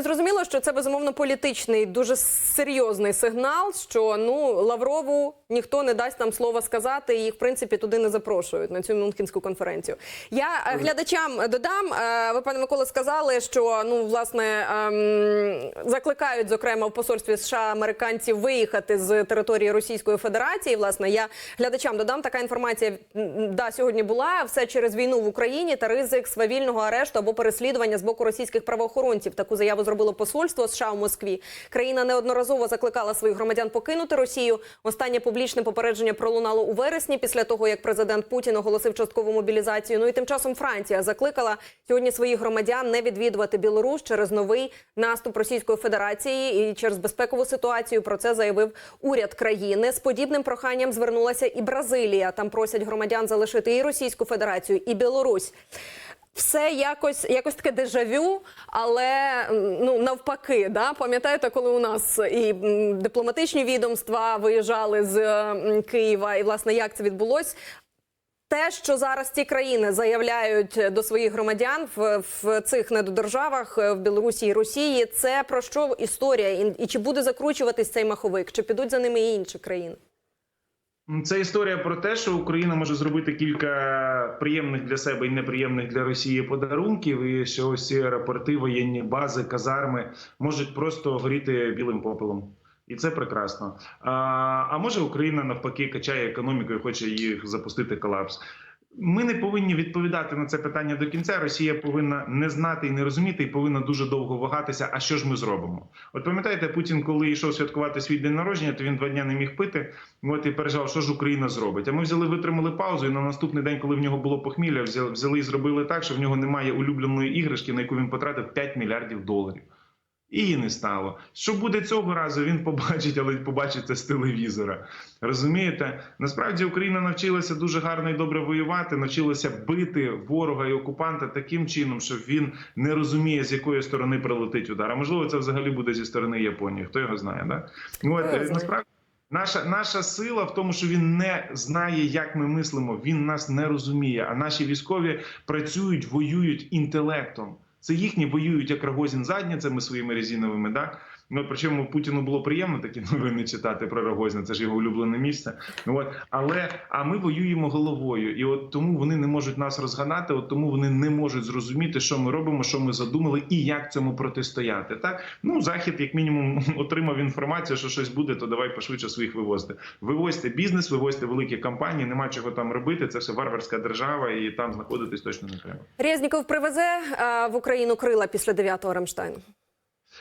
і зрозуміло, що це безумовно політичний, дуже серйозний сигнал. Що ну Лаврову ніхто не дасть нам слова сказати, і їх в принципі туди не запрошують на цю Мюнхенську конференцію. Я е, глядачам додам. е, Ви пане Микола сказали, що ну власне ем, закликають зокрема в посольстві США американців виїхати з території Російської Федерації. Власне, я глядачам додам така інформація. Да, сьогодні була все через війну в Україні та ризик свавільного арешту або переслідування з боку російських правоохоронців. Таку заяву зробило посольство США у Москві. Країна неодноразово закликала своїх громадян покинути Росію. Останнє публічне попередження пролунало у вересні, після того як президент Путін оголосив часткову мобілізацію. Ну і тим часом Франція закликала сьогодні своїх громадян не відвідувати Білорусь через новий наступ Російської Федерації і через безпекову ситуацію. Про це заявив уряд країни. З подібним проханням звернулася і Бразилія. Там просять громадян залишити і Російську Федерацію, і Білорусь. Все якось якось таке дежавю, але ну навпаки, да пам'ятаєте, коли у нас і дипломатичні відомства виїжджали з Києва, і власне як це відбулось. Те, що зараз ці країни заявляють до своїх громадян в, в цих недодержавах в Білорусі і Росії, це про що історія, і, і чи буде закручуватись цей маховик, чи підуть за ними і інші країни? Це історія про те, що Україна може зробити кілька приємних для себе і неприємних для Росії подарунків, і що ось ці аеропорти, воєнні бази, казарми можуть просто горіти білим попелом. І це прекрасно. А, а може Україна навпаки качає економіку і хоче їх запустити колапс. Ми не повинні відповідати на це питання до кінця. Росія повинна не знати і не розуміти, і повинна дуже довго вагатися. А що ж ми зробимо? От пам'ятаєте, Путін, коли йшов святкувати свій день народження, то він два дня не міг пити. От і переживав, що ж Україна зробить. А ми взяли, витримали паузу. І на наступний день, коли в нього було похмілля, взяли і зробили так, що в нього немає улюбленої іграшки, на яку він потратив 5 мільярдів доларів. І її не стало. Що буде цього разу, він побачить, але побачить це з телевізора. Розумієте? Насправді Україна навчилася дуже гарно і добре воювати, навчилася бити ворога і окупанта таким чином, що він не розуміє, з якої сторони прилетить удар. А можливо, це взагалі буде зі сторони Японії. Хто його знає? Да? Ну, от, насправді. Наша наша сила в тому, що він не знає, як ми мислимо. Він нас не розуміє. А наші військові працюють, воюють інтелектом. Це їхні воюють як Рогозін задніцями своїми резиновими. Да? Ну, причому Путіну було приємно такі новини читати про Рогозіна, це ж його улюблене місце. Ну, От але а ми воюємо головою, і от тому вони не можуть нас розганати. От тому вони не можуть зрозуміти, що ми робимо, що ми задумали, і як цьому протистояти. Так ну захід, як мінімум, отримав інформацію, що щось буде, то давай пошвидше своїх вивозити. Вивозьте бізнес, вивозьте великі компанії. Нема чого там робити. Це все варварська держава, і там знаходитись точно не треба. Резніков привезе в Україну крила після 9-го Рамштайну.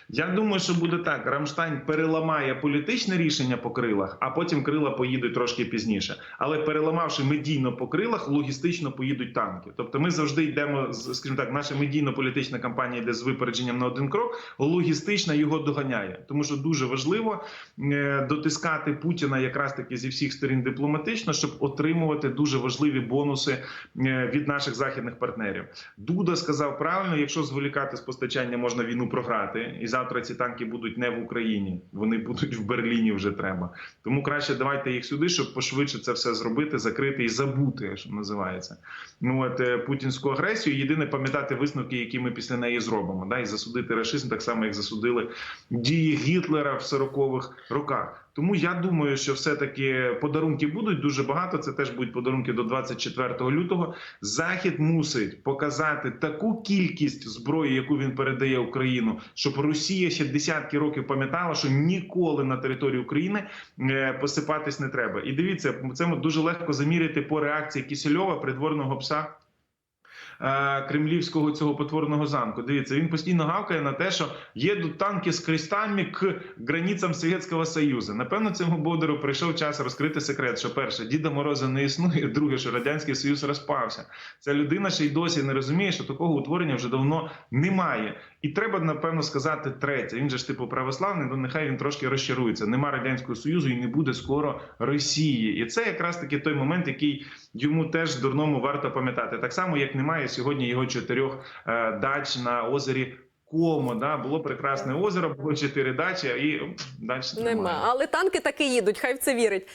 Я думаю, що буде так. Рамштайн переламає політичне рішення по крилах, а потім крила поїдуть трошки пізніше. Але переламавши медійно по крилах, логістично поїдуть танки. Тобто, ми завжди йдемо скажімо так, наша медійно-політична кампанія йде з випередженням на один крок. Логістична його доганяє, тому що дуже важливо е, дотискати Путіна якраз таки зі всіх сторін дипломатично, щоб отримувати дуже важливі бонуси е, від наших західних партнерів. Дуда сказав правильно: якщо зволікати з постачання, можна війну програти. Завтра ці танки будуть не в Україні, вони будуть в Берліні. Вже треба. Тому краще давайте їх сюди, щоб пошвидше це все зробити, закрити і забути, що називається. Ну от е, путінську агресію. Єдине пам'ятати висновки, які ми після неї зробимо, да і засудити рашизм, так само як засудили дії Гітлера в 40-х роках. Тому я думаю, що все-таки подарунки будуть дуже багато. Це теж будуть подарунки до 24 лютого. Захід мусить показати таку кількість зброї, яку він передає Україну, щоб Росія ще десятки років пам'ятала, що ніколи на території України е, посипатись не треба. І дивіться, це дуже легко заміряти по реакції Кісельова, придворного пса кремлівського цього потворного замку. Дивіться, він постійно гавкає на те, що їдуть танки з крестами к границям Совєтського Союзу. Напевно, цьому Бондару прийшов час розкрити секрет, що перше, Діда Мороза не існує, друге, що радянський союз розпався. Ця людина ще й досі не розуміє, що такого утворення вже давно немає. І треба напевно сказати третє. Він же ж типу православний, ну нехай він трошки розчарується. Нема радянського союзу і не буде скоро Росії. І це якраз таки той момент, який йому теж дурному варто пам'ятати. Так само, як немає сьогодні його чотирьох е, дач на озері. Комо, да, було прекрасне озеро, було чотири дачі, і дач немає. Нема, але танки таки їдуть. Хай в це вірить.